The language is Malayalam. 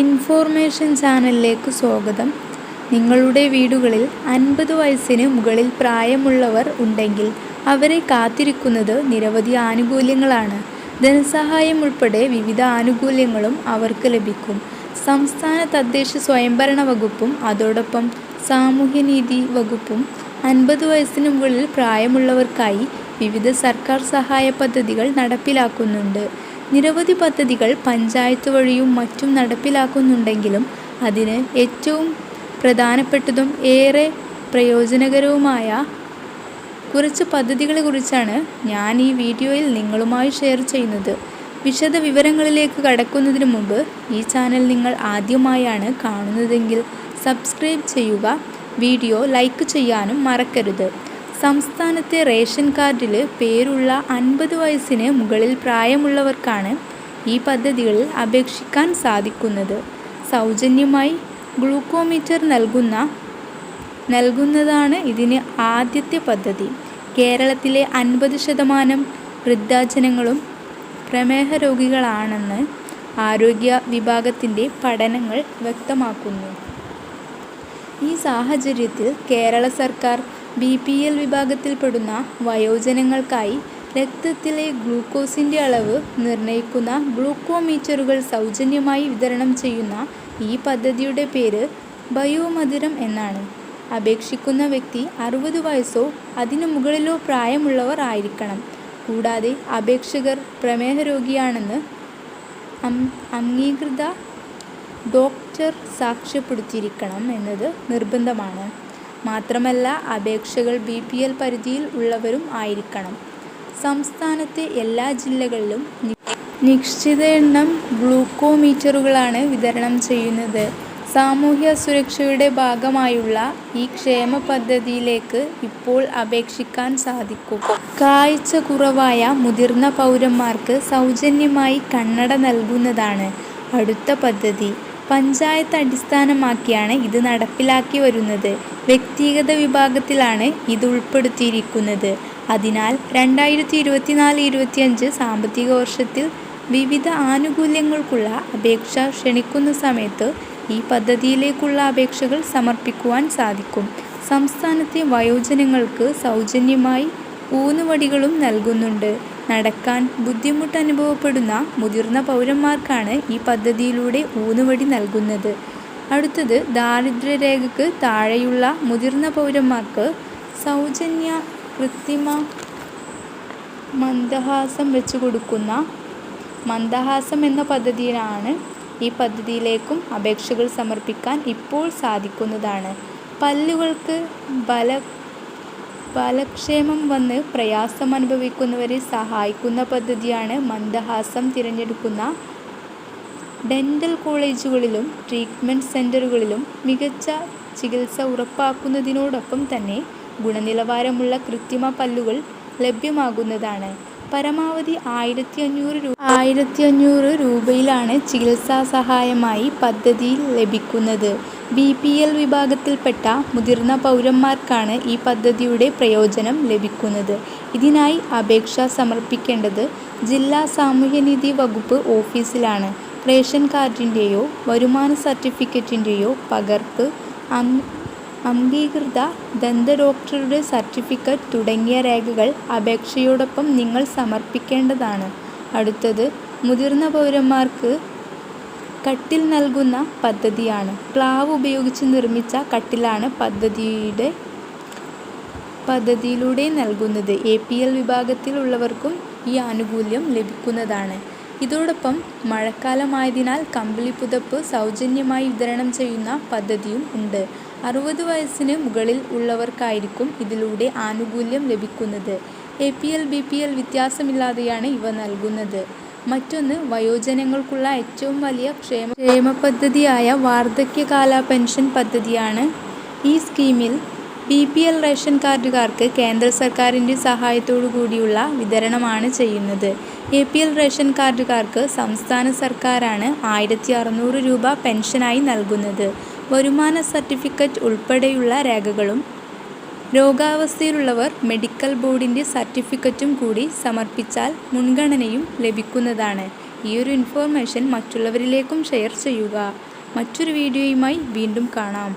ഇൻഫോർമേഷൻ ചാനലിലേക്ക് സ്വാഗതം. നിങ്ങളുടെ വീടുകളിൽ അൻപത് വയസ്സിന് മുകളിൽ പ്രായമുള്ളവർ ഉണ്ടെങ്കിൽ അവരെ കാത്തിരിക്കുന്നത് നിരവധി ആനുകൂല്യങ്ങളാണ്. ധനസഹായം ഉൾപ്പെടെ വിവിധ ആനുകൂല്യങ്ങളും അവർക്ക് ലഭിക്കും. സംസ്ഥാന തദ്ദേശ സ്വയംഭരണ വകുപ്പും അതോടൊപ്പം സാമൂഹ്യനീതി വകുപ്പും അൻപത് വയസ്സിന് മുകളിൽ പ്രായമുള്ളവർക്കായി വിവിധ സർക്കാർ സഹായ പദ്ധതികൾ നടപ്പിലാക്കുന്നുണ്ട്. നിരവധി പദ്ധതികൾ പഞ്ചായത്ത് വഴിയും മറ്റും നടപ്പിലാക്കുന്നുണ്ടെങ്കിലും അതിന് ഏറ്റവും പ്രധാനപ്പെട്ടതും ഏറെ പ്രയോജനകരവുമായ കുറച്ച് പദ്ധതികളെക്കുറിച്ചാണ് ഞാൻ ഈ വീഡിയോയിൽ നിങ്ങളുമായി ഷെയർ ചെയ്യുന്നത്. വിശദ വിവരങ്ങളിലേക്ക് കടക്കുന്നതിന് മുമ്പ് ഈ ചാനൽ നിങ്ങൾ ആദ്യമായാണ് കാണുന്നതെങ്കിൽ സബ്സ്ക്രൈബ് ചെയ്യുക വീഡിയോ ലൈക്ക് ചെയ്യാനും മറക്കരുത്. സംസ്ഥാനത്തെ റേഷൻ കാർഡിൽ പേരുള്ള അൻപത് വയസ്സിന് മുകളിൽ പ്രായമുള്ളവർക്കാണ് ഈ പദ്ധതികളിൽ അപേക്ഷിക്കാൻ സാധിക്കുന്നത്. സൗജന്യമായി ഗ്ലൂക്കോമീറ്റർ നൽകുന്ന നൽകുന്നതാണ് ഇതിന് ആദ്യത്തെ പദ്ധതി. കേരളത്തിലെ അൻപത് ശതമാനം വൃദ്ധാജനങ്ങളും പ്രമേഹ രോഗികളാണെന്ന് ആരോഗ്യ വിഭാഗത്തിന്റെ പഠനങ്ങൾ വ്യക്തമാക്കുന്നു. ഈ സാഹചര്യത്തിൽ കേരള സർക്കാർ ബി പി എൽ വിഭാഗത്തിൽപ്പെടുന്ന വയോജനങ്ങൾക്കായി രക്തത്തിലെ ഗ്ലൂക്കോസിന്റെ അളവ് നിർണയിക്കുന്ന ഗ്ലൂക്കോമീറ്ററുകൾ സൗജന്യമായി വിതരണം ചെയ്യുന്ന ഈ പദ്ധതിയുടെ പേര് ബയോമധുരം എന്നാണ്. അപേക്ഷിക്കുന്ന വ്യക്തി അറുപത് വയസ്സോ അതിനു മുകളിലോ പ്രായമുള്ളവർ ആയിരിക്കണം. കൂടാതെ അപേക്ഷകർ പ്രമേഹ രോഗിയാണെന്ന് അംഗീകൃത ഡോക്ടർ സാക്ഷ്യപ്പെടുത്തിയിരിക്കണം എന്നത് നിർബന്ധമാണ്. മാത്രമല്ല അപേക്ഷകൾ ബി പി എൽ പരിധിയിൽ ഉള്ളവരും ആയിരിക്കണം. സംസ്ഥാനത്തെ എല്ലാ ജില്ലകളിലും നിശ്ചിത എണ്ണം ഗ്ലൂക്കോമീറ്ററുകളാണ് വിതരണം ചെയ്യുന്നത്. സാമൂഹ്യ സുരക്ഷയുടെ ഭാഗമായുള്ള ഈ ക്ഷേമ പദ്ധതിയിലേക്ക് ഇപ്പോൾ അപേക്ഷിക്കാൻ സാധിക്കും. കാഴ്ച കുറവായ മുതിർന്ന പൗരന്മാർക്ക് സൗജന്യമായി കണ്ണട നൽകുന്നതാണ് അടുത്ത പദ്ധതി. പഞ്ചായത്ത് അടിസ്ഥാനമാക്കിയാണ് ഇത് നടപ്പിലാക്കി വരുന്നത്. വ്യക്തിഗത വിഭാഗത്തിലാണ് ഇത് ഉൾപ്പെടുത്തിയിരിക്കുന്നത്. അതിനാൽ രണ്ടായിരത്തി ഇരുപത്തിനാല് ഇരുപത്തിയഞ്ച് സാമ്പത്തിക വർഷത്തിൽ വിവിധ ആനുകൂല്യങ്ങൾക്കുള്ള അപേക്ഷ ക്ഷണിക്കുന്ന സമയത്ത് ഈ പദ്ധതിയിലേക്കുള്ള അപേക്ഷകൾ സമർപ്പിക്കുവാൻ സാധിക്കും. സംസ്ഥാനത്തെ വയോജനങ്ങൾക്ക് സൗജന്യമായി ഊന്നുവടികളും നൽകുന്നുണ്ട്. നടക്കാൻ ബുദ്ധിമുട്ട് അനുഭവപ്പെടുന്ന മുതിർന്ന പൗരന്മാർക്കാണ് ഈ പദ്ധതിയിലൂടെ ഊന്നുവടി നൽകുന്നത്. അടുത്തത് ദാരിദ്ര്യരേഖയ്ക്ക് താഴെയുള്ള മുതിർന്ന പൗരന്മാർക്ക് സൗജന്യ കൃത്രിമ മന്ദഹാസം വെച്ചു കൊടുക്കുന്ന മന്ദഹാസം എന്ന പദ്ധതിയിലാണ് ഈ പദ്ധതിയിലേക്കും അപേക്ഷകൾ സമർപ്പിക്കാൻ ഇപ്പോൾ സാധിക്കുന്നതാണ്. പല്ലുകൾക്ക് ബല ബലക്ഷേമം വന്ന് പ്രയാസം അനുഭവിക്കുന്നവരെ സഹായിക്കുന്ന പദ്ധതിയാണ് മന്ദഹാസം തിരഞ്ഞെടുക്കുന്ന ഡെന്റൽ കോളേജുകളിലും ട്രീറ്റ്മെന്റ് സെന്ററുകളിലും മികച്ച ചികിത്സ ഉറപ്പാക്കുന്നതിനോടൊപ്പം തന്നെ ഗുണനിലവാരമുള്ള കൃത്രിമ പല്ലുകൾ ലഭ്യമാകുന്നതാണ്. പരമാവധി ആയിരത്തി അഞ്ഞൂറ് രൂപ ആയിരത്തി അഞ്ഞൂറ് രൂപയിലാണ് ചികിത്സാ സഹായമായി പദ്ധതിയിൽ ലഭിക്കുന്നത്. ബി പി എൽ വിഭാഗത്തിൽപ്പെട്ട മുതിർന്ന പൗരന്മാർക്കാണ് ഈ പദ്ധതിയുടെ പ്രയോജനം ലഭിക്കുന്നത്. ഇതിനായി അപേക്ഷ സമർപ്പിക്കേണ്ടത് ജില്ലാ സാമൂഹ്യനീതി വകുപ്പ് ഓഫീസിലാണ്. റേഷൻ കാർഡിന്റെയോ വരുമാന സർട്ടിഫിക്കറ്റിന്റെയോ പകർപ്പ് അംഗീകൃത ദന്ത ഡോക്ടറുടെ സർട്ടിഫിക്കറ്റ് തുടങ്ങിയ രേഖകൾ അപേക്ഷയോടൊപ്പം നിങ്ങൾ സമർപ്പിക്കേണ്ടതാണ്. അടുത്തത് മുതിർന്ന പൗരന്മാർക്ക് കട്ടിൽ നൽകുന്ന പദ്ധതിയാണ്. പ്ലാവ് ഉപയോഗിച്ച് നിർമ്മിച്ച കട്ടിലാണ് പദ്ധതിയുടെ പദ്ധതിയിലൂടെ നൽകുന്നത്. എ പി എൽ വിഭാഗത്തിലുള്ളവർക്കും ഈ ആനുകൂല്യം ലഭിക്കുന്നതാണ്. ഇതോടൊപ്പം മഴക്കാലമായതിനാൽ കമ്പിളി പുതപ്പ് സൗജന്യമായി വിതരണം ചെയ്യുന്ന പദ്ധതിയും ഉണ്ട്. അറുപത് വയസ്സിന് മുകളിൽ ഉള്ളവർക്കായിരിക്കും ഇതിലൂടെ ആനുകൂല്യം ലഭിക്കുന്നത്. A P L B P L വ്യത്യാസമില്ലാതെയാണ് ഇവ നൽകുന്നത്. മറ്റൊന്ന് വയോജനങ്ങൾക്കുള്ള ഏറ്റവും വലിയ ക്ഷേമ ക്ഷേമ പദ്ധതിയായ വാർദ്ധക്യകാല പെൻഷൻ പദ്ധതിയാണ്. ഈ സ്കീമിൽ ബി പി എൽ റേഷൻ കാർഡുകാർക്ക് കേന്ദ്ര സർക്കാരിന്റെ സഹായത്തോടു കൂടിയുള്ള വിതരണമാണ് ചെയ്യുന്നത്. എ പി എൽ റേഷൻ കാർഡുകാർക്ക് സംസ്ഥാന സർക്കാരാണ് ആയിരത്തി അറുന്നൂറ് രൂപ പെൻഷനായി നൽകുന്നത്. വരുമാന സർട്ടിഫിക്കറ്റ് ഉൾപ്പെടെയുള്ള രേഖകളും രോഗാവസ്ഥയിലുള്ളവർ മെഡിക്കൽ ബോർഡിന്റെ സർട്ടിഫിക്കറ്റും കൂടി സമർപ്പിച്ചാൽ മുൻഗണനയും ലഭിക്കുന്നതാണ്. ഈ ഒരു ഇൻഫോർമേഷൻ മറ്റുള്ളവരിലേക്കും ഷെയർ ചെയ്യുക. മറ്റൊരു വീഡിയോയുമായി വീണ്ടും കാണാം.